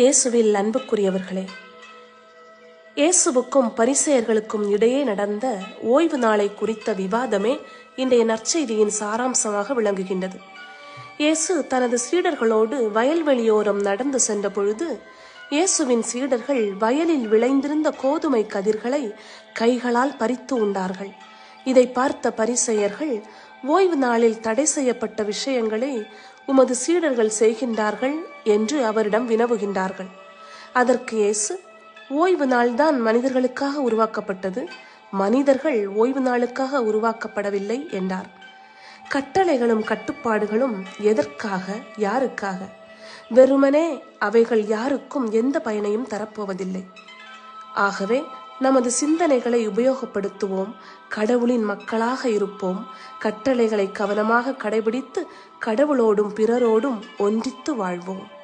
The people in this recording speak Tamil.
இயேசுவில் அன்புக்குரியவர்களே இயேசுவுக்கும் பரிசெயர்களுக்கும் இடையே நடந்த ஓய்வு நாளை குறித்த விவாதமே இன்றைய நற்செய்தியின் சாராம்சமாக விளங்குகின்றது. இயேசு தனது சீடர்களோடு வயல்வெளியோரம் நடந்து சென்ற பொழுது இயேசுவின் சீடர்கள் வயலில் விளைந்திருந்த கோதுமை கதிர்களை கைகளால் பறித்து உண்டார்கள். இதை பார்த்த பரிசெயர்கள் ஓய்வு நாளில் தடை செய்யப்பட்ட விஷயங்களை உமது சீடர்கள் செய்கின்றார்கள் என்று அவரிடம் வினவுகின்றார்கள். அதற்கு இயேசு ஓய்வு நாள்தான் மனிதர்களுக்காக உருவாக்கப்பட்டது மனிதர்கள் ஓய்வு நாளுக்காக உருவாக்கப்படவில்லை என்றார். கட்டளைகளும் கட்டுப்பாடுகளும் எதற்காக யாருக்காக? வெறுமனே அவைகள் யாருக்கும் எந்த பயனையும் தரப்போவதில்லை. ஆகவே நமது சிந்தனைகளை உபயோகப்படுத்துவோம். கடவுளின் மக்களாக இருப்போம். கட்டளைகளை கவனமாக கடைபிடித்து கடவுளோடும் பிறரோடும் ஒன்றித்து வாழ்வோம்.